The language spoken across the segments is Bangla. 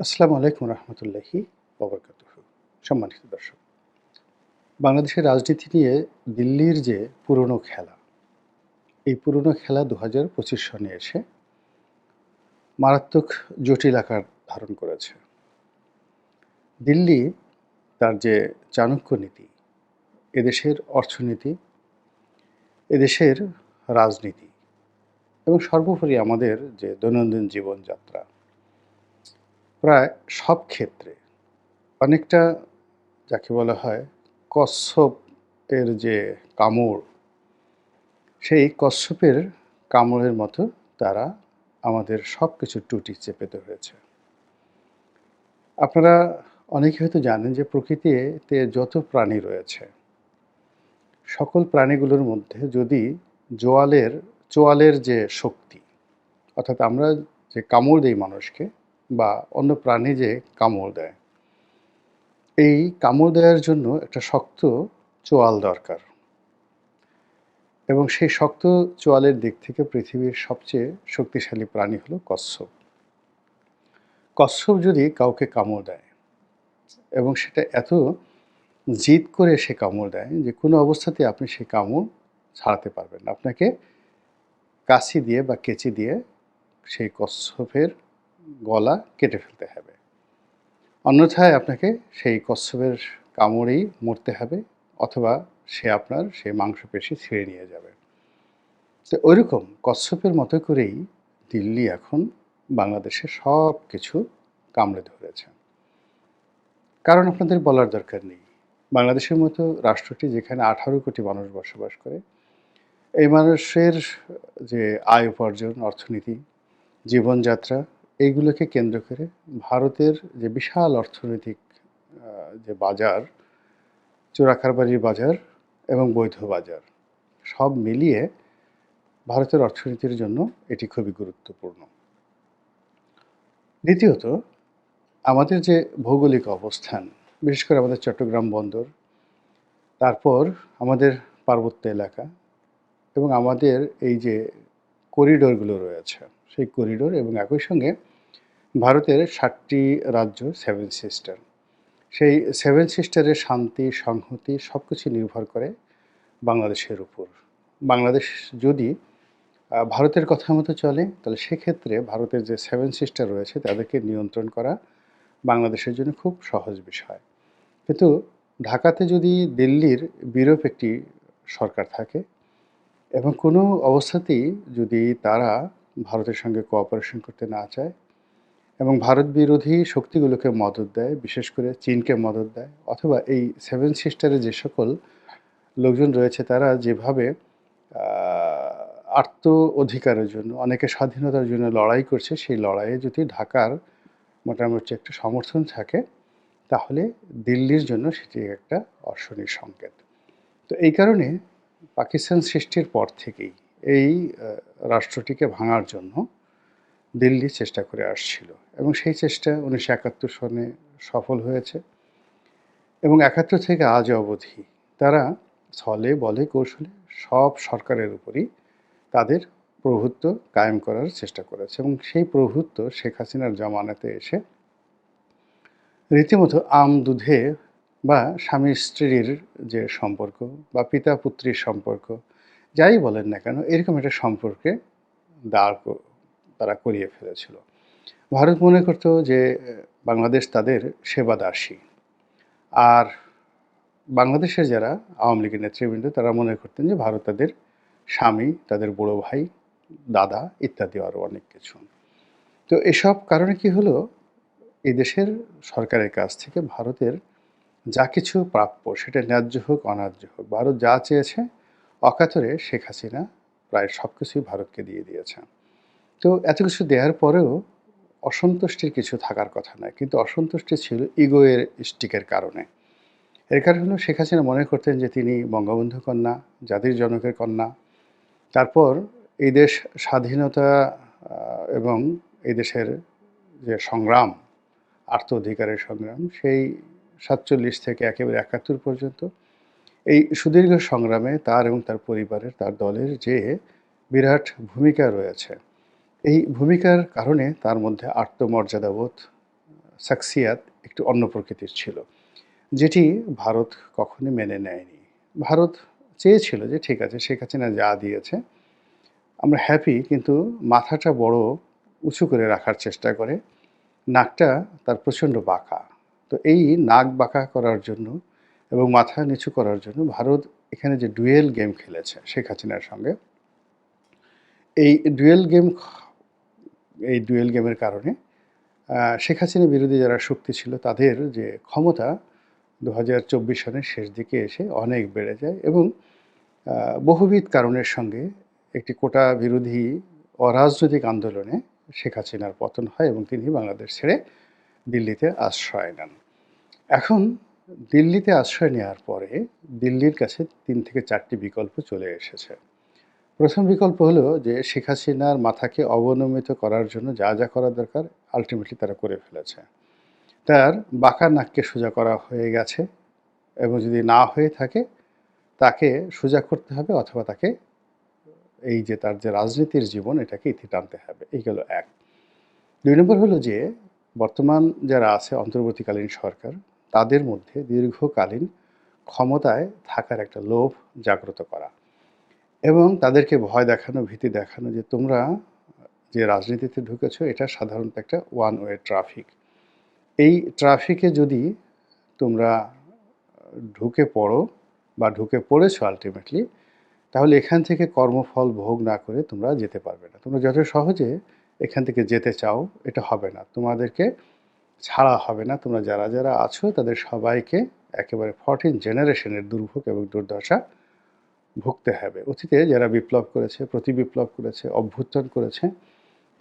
আসসালামু আলাইকুম রহমতুল্লাহি ওবরকাত সম্মানিত দর্শক, বাংলাদেশের রাজনীতি নিয়ে দিল্লির যে পুরনো খেলা, এই পুরনো খেলা দু হাজার পঁচিশ সনে এসে মারাত্মক জটিল আকার ধারণ করেছে। দিল্লি তার যে চাণক্য নীতি, এদেশের অর্থনীতি, এদেশের রাজনীতি এবং সর্বোপরি আমাদের যে দৈনন্দিন জীবনযাত্রা প্রায় সব ক্ষেত্রে অনেকটা যাকে বলা হয় কচ্ছপ এর যে কামড়, সেই কচ্ছপের কামড়ের মতো তারা আমাদের সব কিছু টুটি চেপে ধরেছে। আপনারা অনেকে হয়তো জানেন যে প্রকৃতিতে যত প্রাণী রয়েছে, সকল প্রাণীগুলোর মধ্যে যদি জোয়ালের, চোয়ালের যে শক্তি, অর্থাৎ আমরা যে কামড় দিই মানুষকে বা অন্য প্রাণী যে কামড় দেয়। এই কামড় দেওয়ার জন্য একটা শক্ত চোয়াল দরকার। এবং সেই শক্ত চোয়ালের দিক থেকে পৃথিবীর সবচেয়ে শক্তিশালী প্রাণী হলো কচ্ছপ। কচ্ছপ যদি কাউকে কামড় দেয় এবং সেটা এত জিদ করে সে কামড় দেয় যে কোনো অবস্থাতে আপনি সেই কামড় ছাড়াতে পারবেন আপনাকে কাশি দিয়ে বা কেচি দিয়ে সেই কচ্ছপের গলা কেটে ফেলতে হবে। অন্যথায় আপনাকে সেই কচ্ছপের কামড়েই মরতে হবে অথবা সে আপনার সেই মাংসপেশি ছিঁড়ে নিয়ে যাবে। তো ওইরকম কচ্ছপের মতো করেই দিল্লি এখন বাংলাদেশে সব কিছু কামড়ে ধরেছে। কারণ আপনাদের বলার দরকার নেই। বাংলাদেশের মতো রাষ্ট্রটি যেখানে আঠারো কোটি মানুষ বসবাস করে, এই মানুষের যে আয় উপার্জন, অর্থনীতি, জীবনযাত্রা এইগুলোকে কেন্দ্র করে ভারতের যে বিশাল অর্থনৈতিক যে বাজার, চোরাকারবারির বাজার এবং বৈধ বাজার, সব মিলিয়ে ভারতের অর্থনীতির জন্য এটি খুবই গুরুত্বপূর্ণ। দ্বিতীয়ত, আমাদের যে ভৌগোলিক অবস্থান, বিশেষ করে আমাদের চট্টগ্রাম বন্দর, তারপর আমাদের পার্বত্য এলাকা এবং আমাদের এই যে করিডোরগুলো রয়েছে সেই করিডোর এবং একই সঙ্গে ভারতের ষাটটি রাজ্য সেভেন সিস্টার সেই সেভেন সিস্টারের শান্তি, সংহতি সব কিছু নির্ভর করে বাংলাদেশের উপর। বাংলাদেশ যদি ভারতের কথা মতো চলে, তাহলে সেক্ষেত্রে ভারতের যে সেভেন সিস্টার রয়েছে, তাদেরকে নিয়ন্ত্রণ করা বাংলাদেশের জন্য খুব সহজ বিষয়। কিন্তু ঢাকাতে যদি দিল্লির বিরূপ একটি সরকার থাকে এবং কোনো অবস্থাতেই যদি তারা ভারতের সঙ্গে কোঅপারেশন করতে না চায় এবং ভারত বিরোধী শক্তিগুলোকে মদত দেয়, বিশেষ করে চীনকে মদত দেয় অথবা এই সেভেন সিস্টারে যে সকল লোকজন রয়েছে তারা যেভাবে আত্ম অধিকারের জন্য, অনেকে স্বাধীনতার জন্য লড়াই করছে, সেই লড়াইয়ে যদি ঢাকার মোটামুটি একটা সমর্থন থাকে, তাহলে দিল্লির জন্য সেটি একটা অর্শনীয় সংকেত। তো এই কারণে পাকিস্তান সৃষ্টির পর থেকেই এই রাষ্ট্রটিকে ভাঙার জন্য দিল্লি চেষ্টা করে আসছিল এবং সেই চেষ্টা উনিশশো একাত্তর সনে সফল হয়েছে এবং একাত্তর থেকে আজ অবধি তারা ছলে, বলে, কৌশলে সব সরকারের উপরই তাদের প্রভুত্ব কায়েম করার চেষ্টা করেছে এবং সেই প্রভুত্ব শেখ হাসিনার জমানাতে এসে রীতিমতো আম দুধে বা স্বামী স্ত্রীর যে সম্পর্ক বা পিতা পুত্রীর সম্পর্ক যাই বলেন না কেন, এরকম একটা সম্পর্কে দাঁড় তারা করিয়ে ফেলেছিল। ভারত মনে করত যে, বাংলাদেশ তাদের সেবা দাসী আর বাংলাদেশের যারা আওয়ামী লীগের নেতৃবৃন্দ, তারা মনে করতেন যে, ভারত তাদের স্বামী, তাদের বড় ভাই, দাদা ইত্যাদি আরও অনেক কিছু। তো এসব কারণে কি হলো? এই দেশের সরকারের কাছ থেকে ভারতের যা কিছু প্রাপ্য, সেটা ন্যায্য হোক, অন্যায্য হোক, ভারত যা চেয়েছে অকাতরে শেখ হাসিনা প্রায় সব কিছুই ভারতকে দিয়ে দিয়েছে। তো এত কিছু দেওয়ার পরেও অসন্তুষ্টির কিছু থাকার কথা নয়, কিন্তু অসন্তুষ্টি ছিল ইগোয়ের স্টিকের কারণে। এর কারণ হলো শেখ হাসিনা মনে করতেন যে তিনি বঙ্গবন্ধু কন্যা, জাতির জনকের কন্যা। তারপর এই দেশ স্বাধীনতা এবং এই দেশের যে সংগ্রাম, আর্থ অধিকারের সংগ্রাম, সেই সাতচল্লিশ থেকে একেবারে একাত্তর পর্যন্ত এই সুদীর্ঘ সংগ্রামে তার এবং তার পরিবারের, তার দলের যে বিরাট ভূমিকা রয়েছে, এই ভূমিকার কারণে তার মধ্যে আত্মমর্যাদাবোধ, সাকসিয়াত একটু অন্য প্রকৃতির ছিল, যেটি ভারত কখনোই মেনে নেয়নি। ভারত চেয়েছিল যে, ঠিক আছে, শেখ হাসিনা যা দিয়েছে, আমরা হ্যাপি কিন্তু মাথাটা বড় উঁচু করে রাখার চেষ্টা করে, নাকটা তার প্রচণ্ড বাঁকা। তো এই নাক বাঁকা করার জন্য এবং মাথা নিচু করার জন্য ভারত এখানে যে ডুয়েল গেম খেলেছে শেখ হাসিনার সঙ্গে, এই ডুয়েল গেম এই ডুয়েল গেমের কারণে শেখ হাসিনা বিরোধী যারা শক্তি ছিল তাদের যে ক্ষমতা দু হাজার চব্বিশ সনের শেষ দিকে এসে অনেক বেড়ে যায় এবং বহুবিধ কারণের সঙ্গে একটি কোটা বিরোধী অরাজনৈতিক আন্দোলনে শেখ হাসিনার পতন হয় এবং তিনি বাংলাদেশ ছেড়ে দিল্লিতে আশ্রয় নেন। এখন দিল্লিতে আশ্রয় নেওয়ার পরে দিল্লির কাছে তিন থেকে চারটি বিকল্প চলে এসেছে। প্রথম বিকল্প হলো যে শেখ হাসিনার মাথাকে অবনমিত করার জন্য যা যা করা দরকার আলটিমেটলি তারা করে ফেলেছে। তার বাঁকা নাককে সোজা করা হয়ে গেছে এবং যদি না হয়ে থাকে, তাকে সোজা করতে হবে অথবা তাকে এই যে তার যে রাজনীতির জীবন, এটাকে ইতি টানতে হবে। এই গেল এক। দুই নম্বর হলো যে বর্তমান যারা আছে, অন্তর্বর্তীকালীন সরকার তাদের মধ্যে দীর্ঘকালীন ক্ষমতায় থাকার একটা লোভ জাগ্রত করা এবং তাদেরকে ভয় দেখানো, ভীতি দেখানো যে তোমরা যে রাজনীতিতে ঢুকেছো, এটা সাধারণত একটা ওয়ান ওয়ে ট্রাফিক এই ট্রাফিকে যদি তোমরা ঢুকে পড়ো বা ঢুকে পড়েছো আলটিমেটলি তাহলে এখান থেকে কর্মফল ভোগ না করে তোমরা যেতে পারবে না। তোমরা যত সহজে এখান থেকে যেতে চাও, এটা হবে না। তোমাদেরকে ছাড়া হবে না। তোমরা যারা যারা আছো, তাদের সবাইকে একেবারে ফর্টিন জেনারেশনের দুর্ভোগ এবং দুর্দশা ভুগতে হবে। অতীতে যারা বিপ্লব করেছে, প্রতি বিপ্লব করেছে, অভ্যুত্থান করেছে,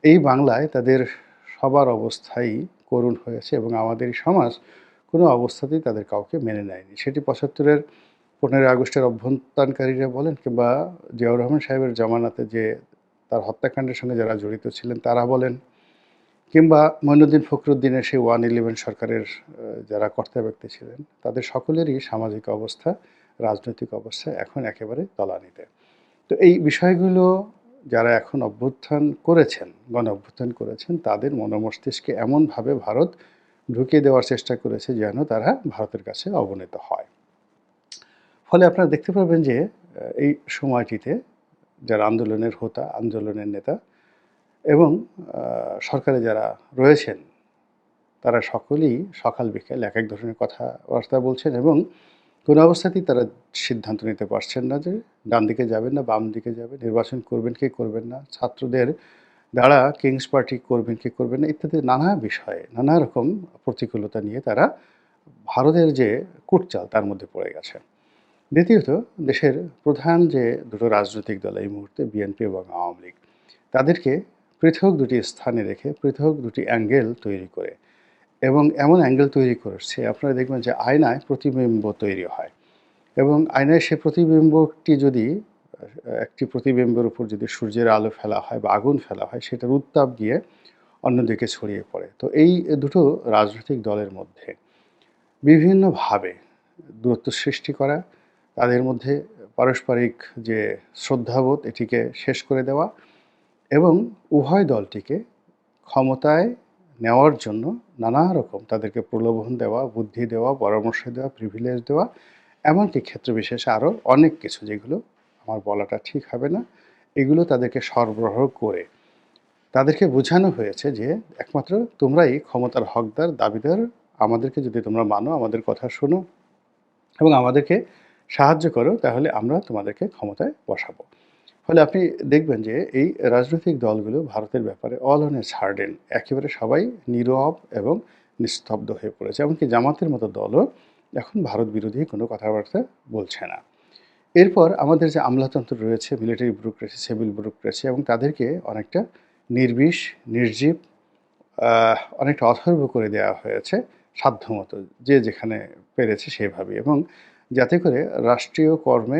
এই বাংলায় তাদের সবার অবস্থাই করুণ হয়েছে এবং আমাদের সমাজ কোনো অবস্থাতেই তাদের কাউকে মেনে নেয়নি। সেটি পঁচাত্তরের, পনেরোই আগস্টের অভ্যন্তানকারীরা বলেন কিংবা জিয়াউর রহমান সাহেবের জামানাতে যে তার হত্যাকাণ্ডের সঙ্গে যারা জড়িত ছিলেন, তারা বলেন কিংবা মঈনুদ্দিন ফখরুদ্দিনের সেই ওয়ান ইলেভেন সরকারের যারা কর্তা ব্যক্তি ছিলেন, তাদের সকলেরই সামাজিক অবস্থা, রাজনৈতিক অবস্থা এখন একেবারে তলানিতে। তো এই বিষয়গুলো যারা এখন অভ্যুত্থান করেছেন, গণ অভ্যুত্থান করেছেন, তাদের মনোমস্তিষ্কে এমনভাবে ভারত ঢুকিয়ে দেওয়ার চেষ্টা করেছে যেন তারা ভারতের কাছে অবনীত হয়। ফলে আপনারা দেখতে পাবেন যে এই সময়টিতে যারা আন্দোলনের হোতা, আন্দোলনের নেতা এবং সরকারে যারা রয়েছেন, তারা সকলেই সকাল বিকেল এক এক ধরনের কথাবার্তা বলছেন এবং কোনো অবস্থাতেই তারা সিদ্ধান্ত নিতে পারছেন না যে ডান দিকে যাবেন না, বাম দিকে যাবেন, নির্বাচন করবেন কি করবেন না, ছাত্রদের দ্বারা কিংস পার্টি করবেন কি করবেন না, ইত্যাদি নানা বিষয়ে, নানা রকম প্রতিকূলতা নিয়ে তারা ভারতের যে কুটচাল তার মধ্যে পড়ে গেছে। দ্বিতীয়ত, দেশের প্রধান যে দুটো রাজনৈতিক দল এই মুহূর্তে বিএনপি এবং আওয়ামী লীগ, তাদেরকে পৃথক দুটি স্থানে রেখে পৃথক দুটি অ্যাঙ্গেল তৈরি করে এবং এমন অ্যাঙ্গেল তৈরি করছে, আপনারা দেখবেন যে আয়নায় প্রতিবিম্ব তৈরি হয় এবং আয়নায় সে প্রতিবিম্বটি যদি, একটি প্রতিবিম্বের উপর যদি সূর্যের আলো ফেলা হয় বা আগুন ফেলা হয়, সেটার উত্তাপ গিয়ে অন্যদিকে ছড়িয়ে পড়ে। তো এই দুটো রাজনৈতিক দলের মধ্যে বিভিন্নভাবে দূরত্ব সৃষ্টি করা, তাদের মধ্যে পারস্পরিক যে শ্রদ্ধাবোধ, এটিকে শেষ করে দেওয়া এবং উভয় দলটিকে ক্ষমতায় নেওয়ার জন্য নানা রকম তাদেরকে প্রলোভন দেওয়া, বুদ্ধি দেওয়া, পরামর্শ দেওয়া প্রিভিলেজ দেওয়া, এমনকি ক্ষেত্র বিশেষে আরও অনেক কিছু যেগুলো আমার বলাটা ঠিক হবে না, এগুলো তাদেরকে সরবরাহ করে তাদেরকে বোঝানো হয়েছে যে একমাত্র তোমরাই ক্ষমতার হকদার, দাবিদার, আমাদেরকে যদি তোমরা মানো, আমাদের কথা শোনো এবং আমাদেরকে সাহায্য করো, তাহলে আমরা তোমাদেরকে ক্ষমতায় বসাবো। ফলে আপনি দেখবেন যে এই রাজনৈতিক দলগুলো ভারতের ব্যাপারে অল অন এ একেবারে সবাই নীরব এবং নিস্তব্ধ হয়ে পড়েছে, এমনকি জামাতের মতো দলও এখন ভারত বিরোধী কোনো কথাবার্তা বলছে না। এরপর আমাদের যে আমলাতন্ত্র রয়েছে মিলিটারি ব্যুরোক্রেসি সিভিল ব্যুরোক্রেসি এবং তাদেরকে অনেকটা নির্বিষ, নির্জীব অনেকটা অথর্ব করে দেওয়া হয়েছে সাধ্যমতো, যে যেখানে পেরেছে সেভাবে এবং যাতে করে রাষ্ট্রীয় কর্মে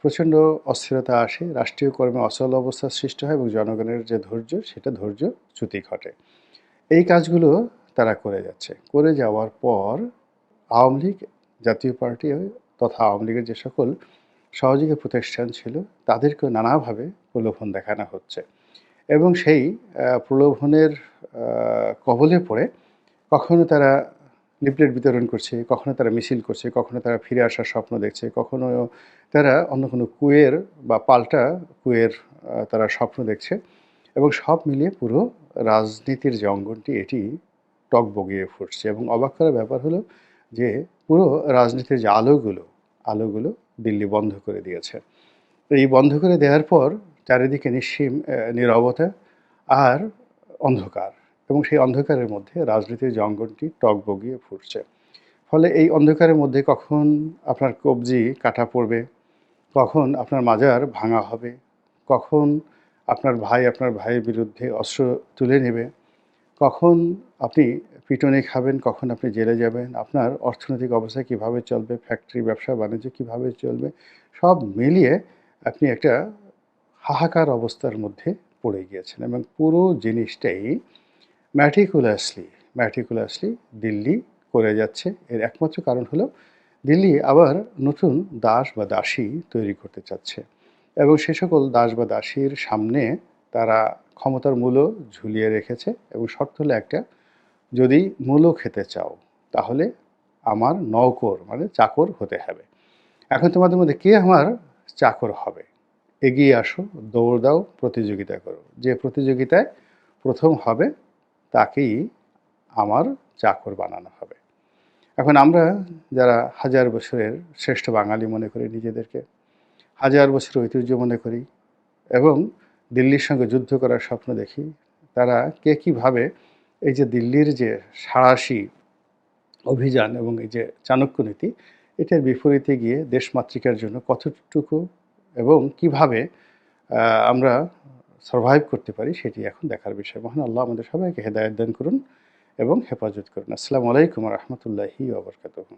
প্রচণ্ড অস্থিরতা আসে, রাষ্ট্রীয় কর্মে অচল অবস্থার সৃষ্টি হয় এবং জনগণের যে ধৈর্য, সেটা ধৈর্য চ্যুতি ঘটে। এই কাজগুলো তারা করে যাচ্ছে। করে যাওয়ার পর আওয়ামী লীগ, জাতীয় পার্টি তথা আওয়ামী লীগের যে সকল সহযোগী প্রতিষ্ঠান ছিল, তাদেরকেও নানাভাবে প্রলোভন দেখানো হচ্ছে এবং সেই প্রলোভনের কবলে পড়ে কখনো তারা লিফলেট বিতরণ করছে, কখনো তারা মিছিল করছে, কখনো তারা ফিরে আসার স্বপ্ন দেখছে, কখনো তারা অন্য কোনো কুয়ের বা পাল্টা কুয়ের তারা স্বপ্ন দেখছে এবং সব মিলিয়ে পুরো রাজনীতির যে অঙ্গনটি, এটি টক বগিয়ে ফুটছে এবং অবাক করার ব্যাপার হলো যে পুরো রাজনীতির যে আলোগুলো আলোগুলো দিল্লি বন্ধ করে দিয়েছে। এই বন্ধ করে দেওয়ার পর চারিদিকে নিঃসীম নিরবতা আর অন্ধকার। এবং সেই অন্ধকারের মধ্যে রাজনীতির যে অঙ্গনটি টক বগিয়ে ফুটছে। ফলে এই অন্ধকারের মধ্যে কখন আপনার কবজি কাটা পড়বে? কখন আপনার মাজার ভাঙা হবে? কখন আপনার ভাই আপনার ভাইয়ের বিরুদ্ধে অস্ত্র তুলে নেবে? কখন আপনি পিটনে খাবেন? কখন আপনি জেলে যাবেন? আপনার অর্থনৈতিক অবস্থা কীভাবে চলবে? ফ্যাক্টরি, ব্যবসা, বাণিজ্য কীভাবে চলবে? সব মিলিয়ে আপনি একটা হাহাকার অবস্থার মধ্যে পড়ে গিয়েছেন এবং পুরো জিনিসটাই ম্যাটিকুলাসলি ম্যাটিকুলাসলি দিল্লি করে যাচ্ছে। এর একমাত্র কারণ হলো দিল্লি আবার নতুন দাস বা দাসী তৈরি করতে চাচ্ছে। এবং সে সকল দাস বা দাসীর সামনে তারা ক্ষমতার মূল্য ঝুলিয়ে রেখেছে এবং শর্ত হলো একটা, যদি মূল্য খেতে চাও, তাহলে আমার নৌকর মানে চাকর হতে হবে। এখন তোমাদের মধ্যে কে আমার চাকর হবে? এগিয়ে আসো, দৌড় দাও, প্রতিযোগিতা করো। যে প্রতিযোগিতায় প্রথম হবে তাকেই আমার চাকর বানানো হবে। এখন আমরা যারা হাজার বছরের শ্রেষ্ঠ বাঙালি মনে করি নিজেদেরকে, হাজার বছরের ঐতিহ্য মনে করি এবং দিল্লির সঙ্গে যুদ্ধ করার স্বপ্ন দেখি, তারা কে কীভাবে এই যে দিল্লির যে সাঁড়াশি অভিযান এবং এই যে চাণক্য নীতি, এটার বিপরীতে গিয়ে দেশমাতৃকার জন্য কতটুকু এবং কীভাবে আমরা সার্ভাইভ করতে পারি, সেটি এখন দেখার বিষয়। মহান আল্লাহ আমাদের সবাইকে হেদায়ত দান করুন এবং হেফাজত করুন। আসসালামু আলাইকুম রহমতুল্লাহি ওবরকাতুহ